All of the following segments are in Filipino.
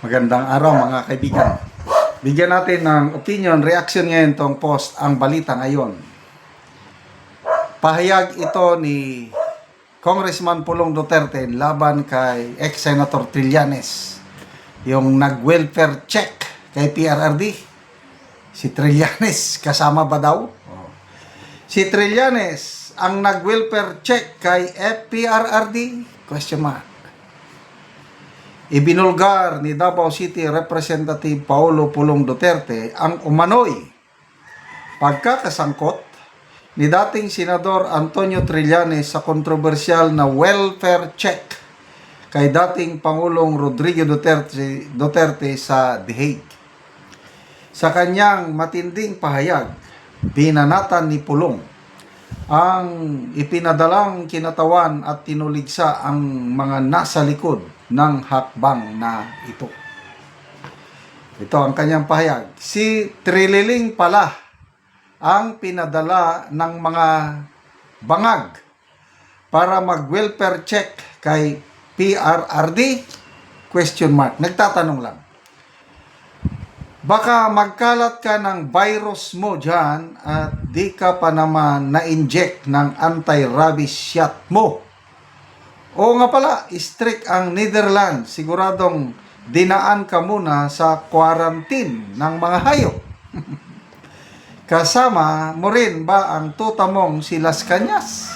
Magandang araw mga kaibigan. Bigyan natin ng opinion, reaction ngayon tong post ang balita ngayon. Pahayag ito ni Congressman Pulong Duterte laban kay ex-senator Trillanes. Yung nag-welfare check kay PRRD. Si Trillanes, kasama ba daw? Si Trillanes, ang nag-welfare check kay FPRRD? Question mark. Ibinulgar ni Davao City Representative Paulo Pulong Duterte ang umano'y pagkakasangkot ni dating Senador Antonio Trillanes sa kontrobersyal na welfare check kay dating Pangulong Rodrigo Duterte, Duterte sa The Hague. Sa kanyang matinding pahayag, binanatan ni Pulong ang ipinadalang kinatawan at tinuligsa ang mga nasa likod ng hakbang na ito. Ito ang kanyang pahayag. Si Trililing pala ang pinadala ng mga bangag para mag-welfare check kay PRRD? Question mark. Nagtatanong lang. Baka magkalat ka ng virus mo dyan at di ka pa naman na-inject ng anti-rabies shot mo. O nga pala, strict ang Netherlands. Siguradong dinaan ka muna sa quarantine ng mga hayop. Kasama mo rin ba ang tuta mong si Las Cañas?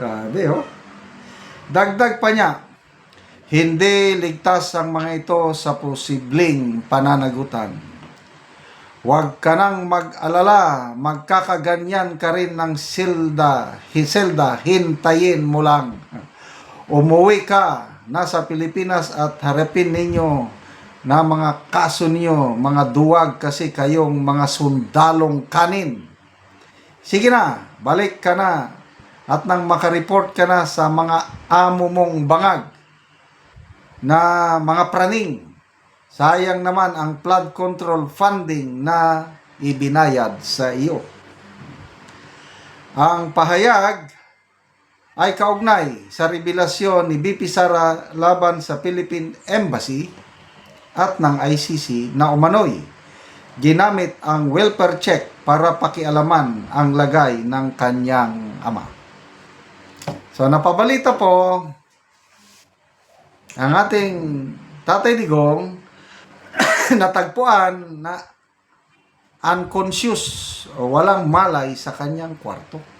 Grabe oh. Dagdag pa niya, hindi ligtas ang mga ito sa posibleng pananagutan. Huwag ka nang mag-alala, magkakaganyan ka rin ng silda, hiselda, hintayin mo lang. Umuwi ka, nasa Pilipinas at harapin ninyo na mga kaso niyo, mga duwag kasi kayong mga sundalong kanin. Sige na, balik ka na at nang makareport ka na sa mga amo mong bangag na mga praning. Sayang naman ang flood control funding na ibinayad sa iyo. Ang pahayag ay kaugnay sa revelasyon ni BP Sara laban sa Philippine Embassy at ng ICC na umano'y ginamit ang welfare check para pakialaman ang lagay ng kanyang ama. So napabalita po ang ating Tatay Digong natagpuan na unconscious o walang malay sa kanyang kwarto.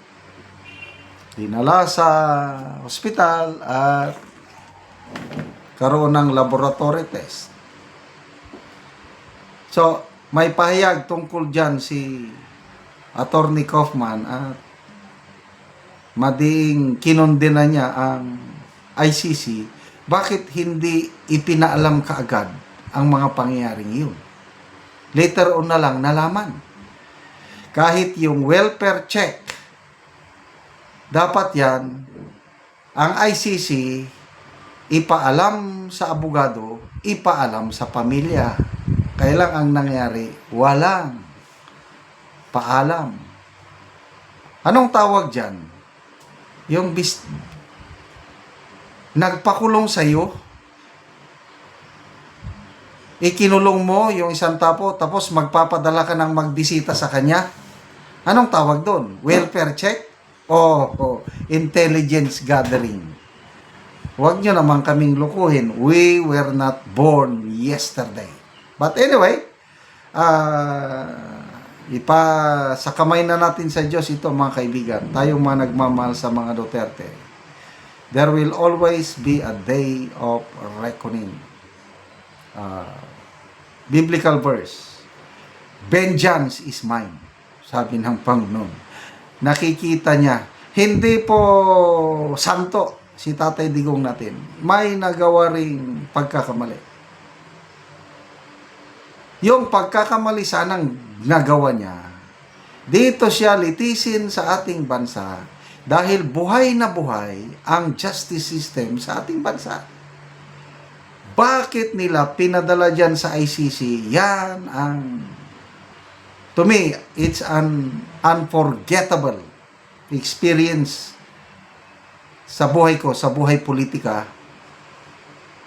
Dinala sa hospital at karoon ng laboratory test. So, may pahayag tungkol dyan si Attorney Kaufman at mading kinondena niya ang ICC, bakit hindi ipinaalam kaagad ang mga pangyayaring yun? Later on na lang nalaman. Kahit yung welfare check, dapat yan, ang ICC, ipaalam sa abogado, ipaalam sa pamilya. Kailang ang nangyari, walang paalam. Anong tawag dyan? Yung bis nagpakulong sa iyo, ikinulong mo yung isang tapo, tapos magpapadala ka ng magbisita sa kanya. Anong tawag doon? Welfare check? O oh, intelligence gathering? Huwag nyo naman kaming lukuhin. We were not born yesterday. But anyway, ah ipa sa kamay na natin sa Diyos ito mga kaibigan. Tayong mga nagmamahal sa mga Duterte. There will always be a day of reckoning. Ah, biblical verse. Vengeance is mine. Sabi ng Panginoon. Nakikita niya. Hindi po santo si Tatay Digong natin. May nagawa ring pagkakamali. Yung pagkakamali sanang nagawa niya, dito siya litisin sa ating bansa dahil buhay na buhay ang justice system sa ating bansa. Bakit nila pinadala dyan sa ICC? Yan ang, to me, it's an unforgettable experience sa buhay ko, sa buhay politika,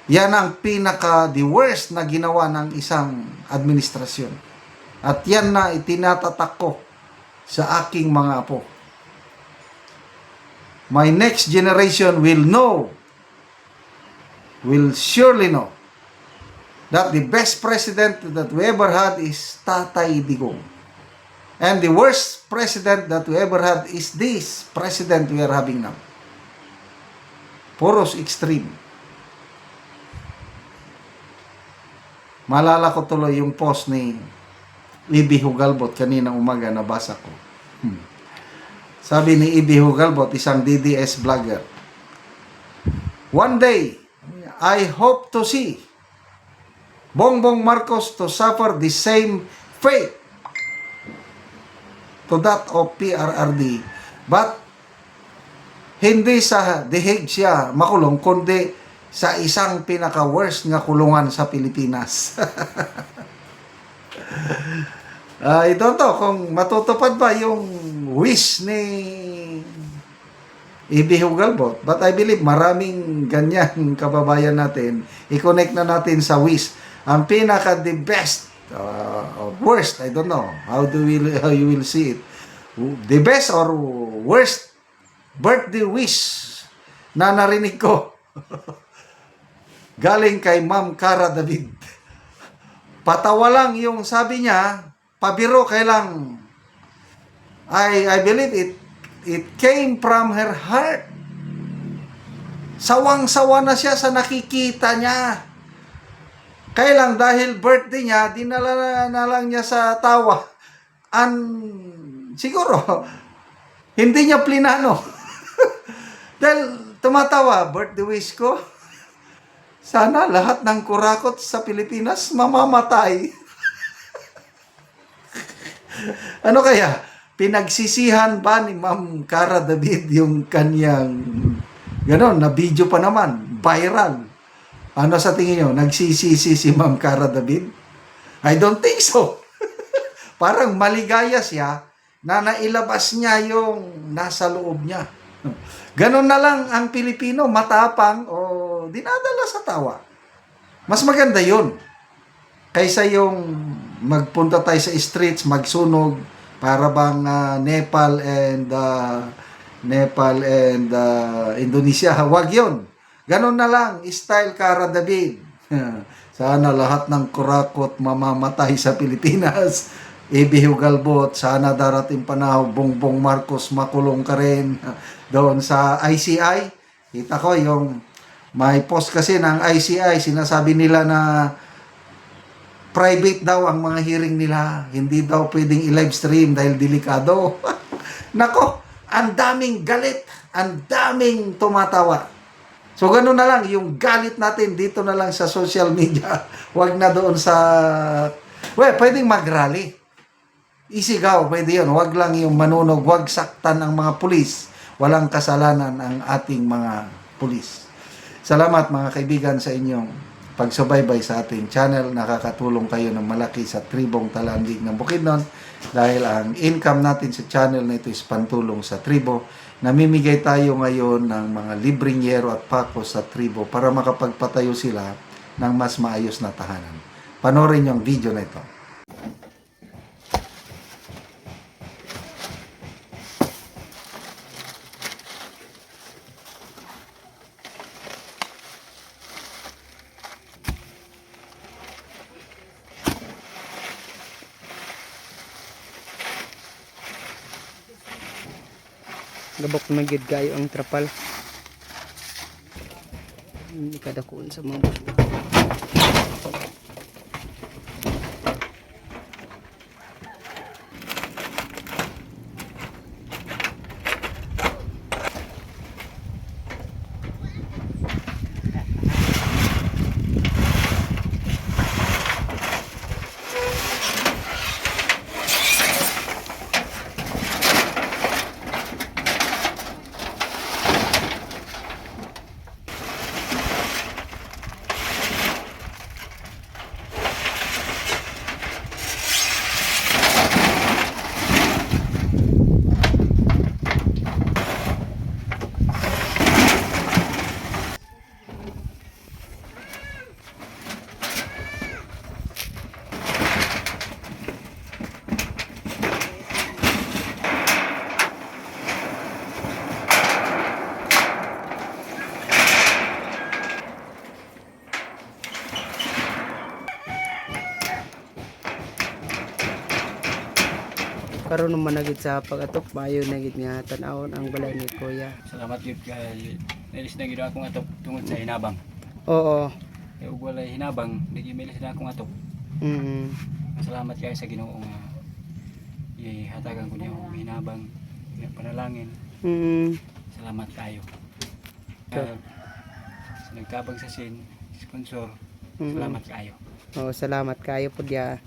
Yan ang pinaka the worst na ginawa ng isang administrasyon. At yan na itinatatak ko sa aking mga apo. My next generation will know, will surely know, that the best president that we ever had is Tatay Digong. And the worst president that we ever had is this president we are having now. Puros extreme. Malala ko tuloy yung post ni Ibi Hugalbot kaninang umaga nabasa ko. Hmm. Sabi ni Ibi Hugalbot, isang DDS vlogger, One day, I hope to see Bongbong Marcos to suffer the same fate to that of PRRD. But hindi sa dihig siya makulong, kundi sa isang pinaka-worst nga kulungan sa Pilipinas. Ah, ito to, kung matutupad ba yung wish ni Ibi Hugalbot. But I believe maraming ganyan kababayan natin. I-connect na natin sa wish. Ang pinaka the best uh, or worst, I don't know. How do we how you will see it? The best or worst birthday wish na narinig ko. Galing kay Ma'am Cara David. Patawa lang yung sabi niya, pabiro kailang I I believe it it came from her heart. Sawang-sawa na siya sa nakikita niya. Kailang dahil birthday niya, dinala na, na lang niya sa tawa. An siguro hindi niya plinano. dahil tumatawa, birthday wish ko. Sana lahat ng kurakot sa Pilipinas mamamatay. ano kaya? Pinagsisihan ba ni Ma'am Cara David yung kanyang ganon, na video pa naman, viral. Ano sa tingin nyo? Nagsisisi si Ma'am Cara David? I don't think so. Parang maligaya siya na nailabas niya yung nasa loob niya. Ganon na lang ang Pilipino, matapang o dinadala sa tawa. Mas maganda yun. Kaysa yung magpunta tayo sa streets, magsunog, para bang ah, Nepal and ah, Nepal and ah, Indonesia. Wag yun. Ganon na lang, style Cara David. Sana lahat ng kurakot mamamatay sa Pilipinas. Ibi Hugalbot, sana darating panahon, Bongbong Marcos makulong ka rin doon sa ICI. Kita ko yung may post kasi ng ICI, sinasabi nila na private daw ang mga hearing nila. Hindi daw pwedeng i-live stream dahil delikado. Nako, ang daming galit, ang daming tumatawa. So ganun na lang, yung galit natin dito na lang sa social media. Huwag na doon sa... Well, pwedeng mag-rally. Isigaw, pwede yun. Huwag lang yung manunog, huwag saktan ang mga pulis. Walang kasalanan ang ating mga pulis. Salamat mga kaibigan sa inyong pagsubaybay sa ating channel. Nakakatulong kayo ng malaki sa tribong talandig ng Bukidnon dahil ang income natin sa channel na ito is pantulong sa tribo. Namimigay tayo ngayon ng mga libreng yero at pako sa tribo para makapagpatayo sila ng mas maayos na tahanan. Panorin yung video na ito. Gabok na gid kayo ang trapal. Kada kuon sa mga bus. Karon naman nagid sa pag-atok maayo nagid nga tan-awon ang balay ni kuya. Salamat yun kay nilis na gid akong atok tungod sa hinabang. Oo. Kay ug walay hinabang, di milis na akong atok. Mm. Salamat kay sa Ginoo nga ihatagan ko niya ang hinabang, nga panalangin. Mm. Salamat kayo. Uh, sa nagtabang sa sin, sponsor, Mm. salamat kayo. Oo, salamat kayo po diya.